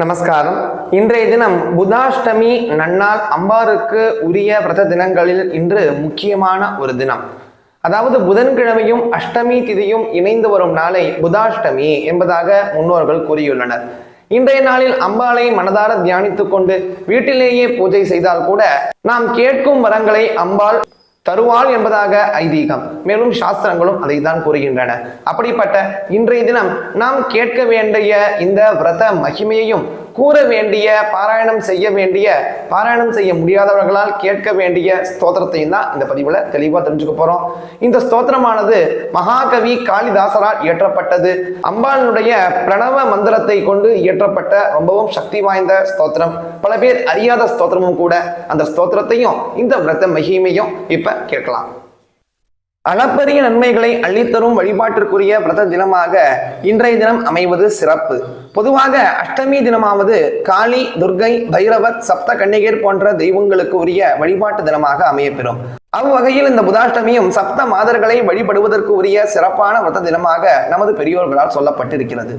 நமஸ்காரம். இன்றைய தினம் புதாஷ்டமி நன்னாள் அம்பாருக்கு உரிய விரத தினங்களில் இன்று முக்கியமான ஒரு தினம். அதாவது புதன்கிழமையும் அஷ்டமி திதியும் இணைந்து வரும் நாளை புதாஷ்டமி என்பதாக முன்னோர்கள் கூறியுள்ளனர். இன்றைய நாளில் அம்பாளை மனதார தியானித்துக் கொண்டு வீட்டிலேயே பூஜை செய்தால் கூட நாம் கேட்கும் வரங்களை அம்பாள் தருவாள் என்பதாக ஐதீகம். மேலும் சாஸ்திரங்களும் அதை தான் கூறுகின்றன. அப்படிப்பட்ட இன்றைய தினம் நாம் கேட்க வேண்டிய இந்த விரத மகிமையையும் கூற வேண்டிய பாராயணம் செய்ய வேண்டிய பாராயணம் செய்ய முடியாதவர்களால் கேட்க வேண்டிய ஸ்தோத்திரத்தையும் தான் இந்த பதிவில் தெளிவாக தெரிஞ்சுக்க போகிறோம் இந்த ஸ்தோத்திரமானது மகாகவி காளிதாசரால் இயற்றப்பட்டது. அம்பாளுடைய பிரணவ மந்திரத்தை கொண்டு இயற்றப்பட்ட ரொம்பவும் சக்தி வாய்ந்த ஸ்தோத்திரம். பல பேர் அறியாத ஸ்தோத்திரமும் கூட அந்த ஸ்தோத்திரத்தையும் இந்த விரத மகிமையும் இப்போ கேட்கலாம். அளப்பரிய நன்மைகளை அள்ளித்தரும் வழிபாட்டிற்குரிய விரத தினமாக இன்றைய தினம் அமைவது சிறப்பு. பொதுவாக அஷ்டமி தினமாவது காளி துர்கை பைரவர் சப்த கன்னிகர் போன்ற தெய்வங்களுக்கு உரிய வழிபாட்டு தினமாக அமையப்பெறும். அவ்வகையில் இந்த புதாஷ்டமியும் சப்த மாதர்களை வழிபடுவதற்கு உரிய சிறப்பான விரத தினமாக நமது பெரியோர்களால் சொல்லப்பட்டிருக்கிறது.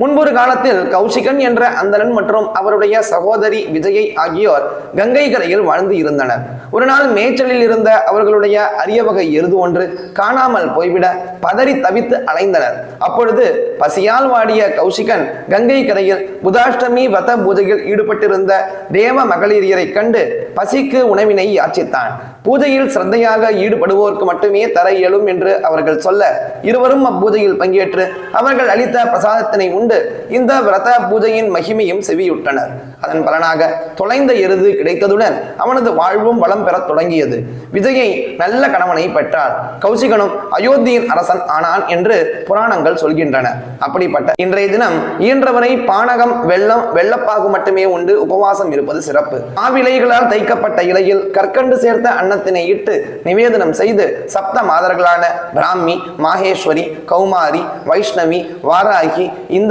முன்பொரு காலத்தில் கௌஷிகன் என்ற அந்தணன் மற்றும் அவருடைய சகோதரி விஜயை ஆகியோர் கங்கை கரையில் வாழ்ந்து இருந்தனர். ஒரு நாள் மேய்ச்சலில் இருந்த அவர்களுடைய அரிய வகை எருது ஒன்று காணாமல் போய்விட பதறி தவித்து அலைந்தனர். அப்பொழுது பசியால் வாடிய கௌஷிகன் கங்கை கரையில் புதாஷ்டமி வத பூஜையில் ஈடுபட்டிருந்த தேவ மகளிரியரை கண்டு பசிக்கு உணவினை யாச்சித்தான். பூஜையில் சிரத்தையாக ஈடுபடுவோருக்கு மட்டுமே தர இயலும் என்று அவர்கள் சொல்ல இருவரும் அப்பூஜையில் பங்கேற்று அவர்கள் அளித்த பிரசாதத்தினை உண்டு இந்த விரத பூஜையின் மகிமையும் செவியுட்டனர் அதன் பலனாக தொலைந்த எருது கிடைத்ததுடன் அவனது வாழ்வும் வளம் பெறத் தொடங்கியது. விஜயை நல்ல கணவனை பெற்றார். கௌசிகனும் அயோத்தியின் அரசன் ஆனான் என்று புராணங்கள் சொல்கின்றன. அப்படிப்பட்ட இன்றைய தினம் இயன்றவரை பானகம் வெள்ளம் வெள்ளப்பாகு மட்டுமே உண்டு. உபவாசம் இருப்பது சிறப்பு. ஆவிலைகளால் தைக்கப்பட்ட இலையில் கற்கண்டு சேர்த்த அன்னத்தினை இட்டு நிவேதனம் செய்து சப்த மாதர்களான பிராமி மாகேஸ்வரி கௌமாரி வைஷ்ணவி வாராகி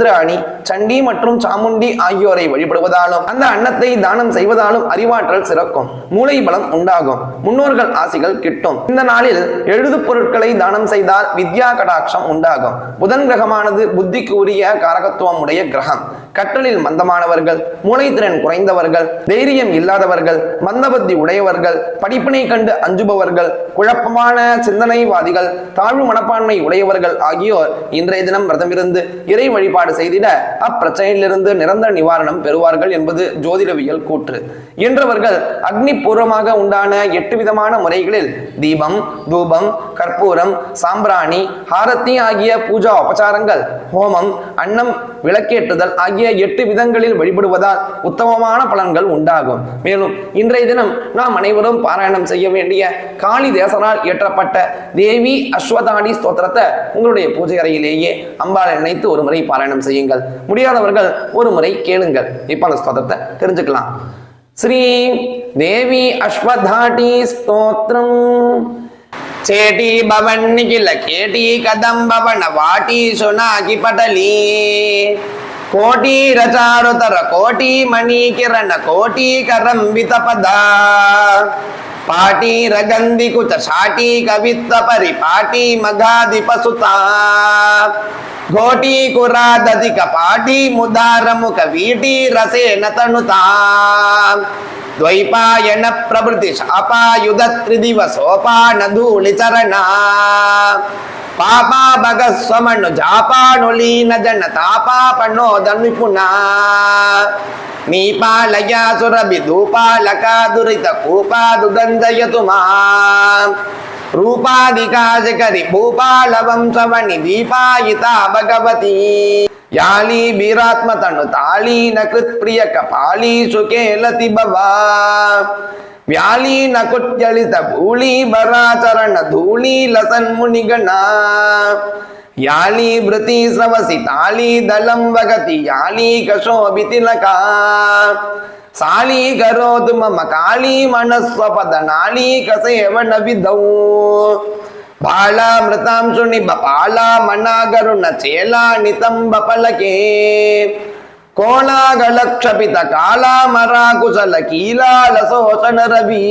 இந்திராணி சண்டி மற்றும் சாமுண்டி ஆகியோரை வழிபடுவதாலும் அந்த அன்னத்தை தானம் செய்வதாலும் அறிவாற்றல் சிறக்கும் மூளை பலம் உண்டாகும் முன்னோர்கள் ஆசிகள் கிட்டும். இந்த நாளில் எழுது பொருட்களை தானம் செய்தால் வித்யா கடாட்சம் உண்டாகும். புதன் கிரகமானது புத்திக்கு உரிய காரகத்துவம் உடைய கிரகம். கற்றலில் மந்தமானவர்கள் மூளைத்திறன் குறைந்தவர்கள் தைரியம் இல்லாதவர்கள் மந்தபத்தி உடையவர்கள் படிப்பினை கண்டு அஞ்சுபவர்கள் குழப்பமான சிந்தனைவாதிகள் தாழ்வு மனப்பான்மை உடையவர்கள் ஆகியோர் இன்றைய தினம் விரதமிருந்து இறை வழிபாடு செய்திட அப்பிரச்சனையிலிருந்து நிரந்தர நிவாரணம் பெறுவார்கள் என்பது ஜோதிடவியல் கூற்று. என்றவர்கள் அக்னி பூர்வமாக உண்டான எட்டு விதமான முறைகளில் தீபம் தூபம் கற்பூரம் சாம்பிராணி ஹாரத்தி ஆகிய பூஜா உபச்சாரங்கள் ஹோமம் அன்னம் விளக்கேற்றுதல் ஆகிய எட்டு விதங்களில் வழிபடுவதால் உத்தமமான பலன்கள் உண்டாகும் மேலும் இன்றைய தினம் நாம் அனைவரும் பாராயணம் செய்ய வேண்டிய காளி தேசனால் இயற்றப்பட்ட தேவி அஸ்வதாடி ஸ்தோத்திரத்தை உங்களுடைய பூஜை அறையிலேயே அம்பாளை நினைத்து ஒரு முறை பாராயணம் செய்யுங்கள் முடியாதவர்கள் ஒரு முறை கேளுங்கள் இப்ப அந்த ஸ்தோத்திரத்தை தெரிஞ்சுக்கலாம் ஸ்ரீ தேவி அஸ்வதாட்டி ஸ்தோத்திரம் చేటి భవన్నిఖిల కేటి కదంబవన వాటి సునాకి పటలి కోటి రచారుతర కోటి మణికిరణ కోటీకరంబిత పద. పాటీర కుచ షాటీ కవిత్వ పరి పాటీ మగాధిపసుత. ఘోటీ కురాదధిక పాటి ముదారముఖ వీటి రసే తనుత. ద్వైపాయన ప్రభృతి శాపాయుధ త్రిదివ సోపా ధూళి చరణ. ಪಾಪಾ ಬಗಸ್ವಮಣ್ಣು ಜಾಪಾನುಲೀನ ಜನ್ನ ತಾಪಾ ಪಣ್ಣೋ ಧನ್ವಿ ಪುನಃ ನೀಪಾಲಯಾಸುರಭಿ ಧೂಪಾಲಕಾ ದುರಿತ ಕೂಪಾ ದುಗಂಧಯತು ಮಾ రూపాధికాజకరి భూపాల వంశమణి దీపాయిత భగవతి యాళీ బీరాత్మతను తాళీన కృత్ప్రియక పాళీ సుకేలతి భవా వ్యాలీన కుట్యలిత భూళీ బరాచరణ ధూళీ లసన్మునిగణ యాళీ భృతి స్రవసి తాళీ దళం వగతి యాళీ కశోభితిలకా సాళీ కరోతు మమ కాళీ మనస్వపద నాళీ కసేవన విధౌ బాళామృతాంశు నిబ బాళామణాగరుణ చేలా నితంబ పలకే కోణాగళక్షపిత కాళామరాకుశల కీలాలసోచన రవి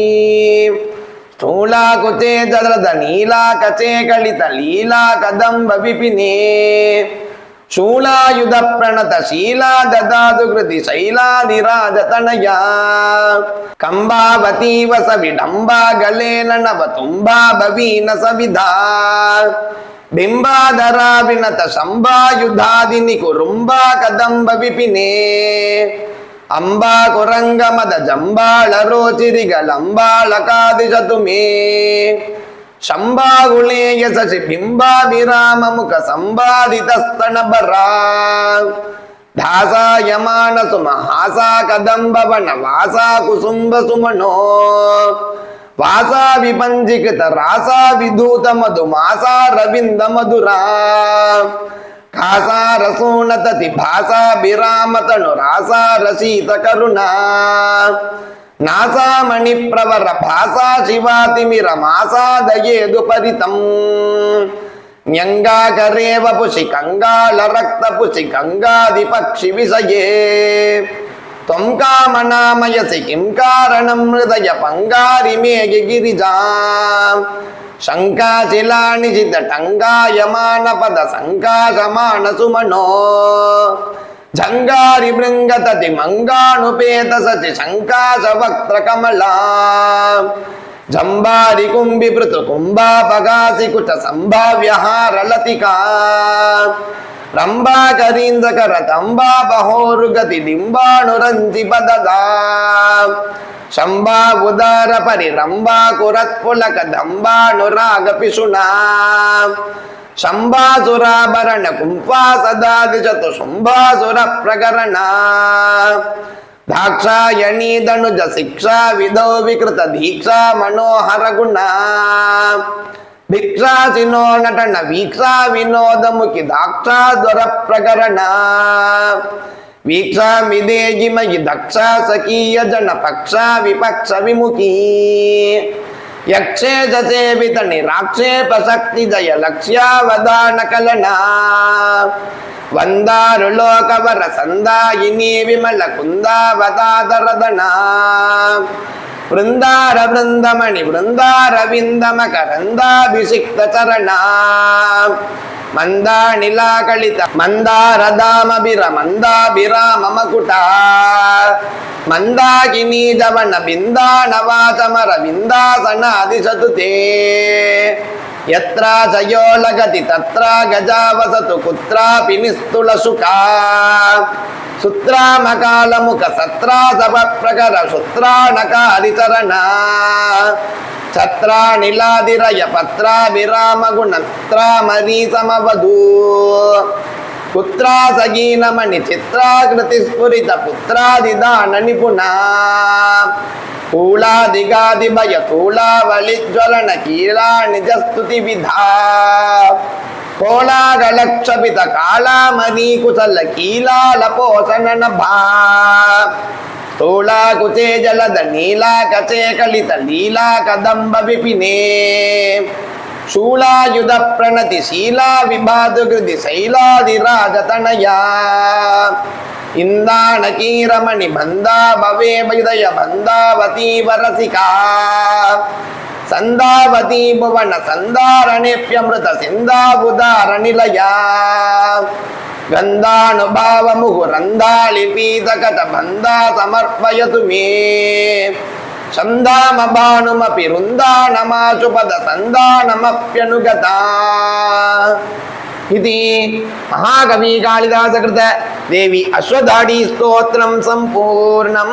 స్థూలాకుచే జలద నీలాకచే కళిత లీలా కదంబ విపినే శూలాయుధ ప్రణత శీలా దాదు కృతి శైలాదిరాజతనయా కంబావతీవ సవిడంబా గలే నవ తుంబా భవీన సవిధా ಬಿಂಬಾಧರಾವಿನತ ಸಂಬಾಯುಧಾದಿನಿಕು ರುಂಬಾ ಕದಂಬ ವಿಪಿನೇ ಅಂಬಾ ಕುರಂಗಮದ ಜಂಬಾಳ ರೋಚಿರಿಗಲಂಬಾಳ ಕಾದಿಶತು ಮೇ ಶಂಬಾಗುಳೇಯ ಶಶಿ ಬಿಂಬಾ ವಿರಾಮ ಮುಖ ಸಂಬಾಧಿತ ಸ್ತನ ಬರ ದಾಸಾಯಮಾನ ಸುಮ ಹಾಸಾ ಕದಂಬ ವನ ವಾಸಾ ಕುಸುಂಬ ಸುಮನೋ వాసా విపంజికృత రాసా విధూత మధు మాసా రవింద మధురా కాసా రసోనతతి భాసా విరామతను రాసా రసీత కరుణ నాసా మణిప్రవర భాసా శివాతిమిర మాసా దయేదు పరితం న్యంగాకరేవ పుషి కంగాళ రక్త పుషి గంగాది పక్షి విషయే. त्वं कामनामयसि किं कारणं हृदय पङ्गारिमे गिरिजाम् शङ्काशिलानिजितटङ्गायमानपदसङ्काशमानसुमनो झङ्गारि बृङ्गतति मङ्गानुपेत सति शङ्काशवक्त्रकमला झम्बारि कुम्बिभृतु कुम्भापगासि कुट सम्भाव्यः रलतिका రంభాకరీందకర కమలా జంబారి తంబా బహోరుగతి డింబాణురంజి పదదా శంభా ఉదార పరి రంభా కురత్పులక దంబాణురాగ పిశునా శంభాసురాభరణ కుంభా సదాదిశతు శుంభాసుర ప్రకరణ దాక్షాయణీదనుజ శిక్షా విధౌ వికృత దీక్షా మనోహర గుణ భిక్షాసినో నటన వీక్షా వినోదముకి దాక్షా దొర ప్రకరణ. వీక్షా విదేజిమయి దక్ష సకీయ జన పక్ష విపక్ష విముఖీ. యక్షే జసేవిత నిరాక్షేప శక్తి జయ లక్ష్యావధాన కలనా వందారు లోకవర సందాయిని విమల కుందావతాదరదనా. బృందార బృందమణి బృందార విందమకరందాభిషిక్త చరణ మందానిలాకళిత మందారదామభిర మందాభిరామ మకుట మందాకినీ జవన బిందానవాచమర బిందాసనాదిశతు తే యత్ర చయోలగతి తత్ర గజావసతు కుత్రాపి నిస్తుల సుఖా సుత్రామకాలముఖ సత్రాసభప్రకర శుత్రాణకారిచరణ ఛత్రానిలాదిరయ పత్రాభిరామగుణత్రామరీ సమవధూ పుత్రాసగీనమణి చిత్రాకృతి స్ఫురిత పుత్రాదిదాన నిపుణ కూలావళి జ్వలన కీలా నిజస్తుతి విధా కోళాగళక్షపిత కాళామణి కుశల కీలాల పోషణ నభా స్థూళాకుచే జలద నీలాకచే కలిత లీలా కదంబ విపినే శూలాయుధ ప్రణతి శీలా విభాదు కృతి శైలాదిరాజతనయా ఇందానకీరమణి బందా భవే విదయ బందావతీ వరసికా சந்தாவதீபவன சந்தாரணேபியமிருத சிந்தாபுத அரணிலயா ಗಂಧಾನುಭಾವಮುಹುರಂದಾಳಿ ಪೀತಕಟ ಬಂಧ ಸಮರ್ಪಯತು ಮೇ ಛಂದಾಮಭಾನುಮಪಿ ರುಂದಾನಮಾಚು ಪದ ಸಂದಾನಮಪ್ಯನುಗತ ಇತಿ ಮಹಾಕವಿ ಕಾಳಿದಾಸಕೃತ ದೇವಿ ಅಶ್ವಧಾಡಿ ಸ್ತೋತ್ರಂ ಸಂಪೂರ್ಣಂ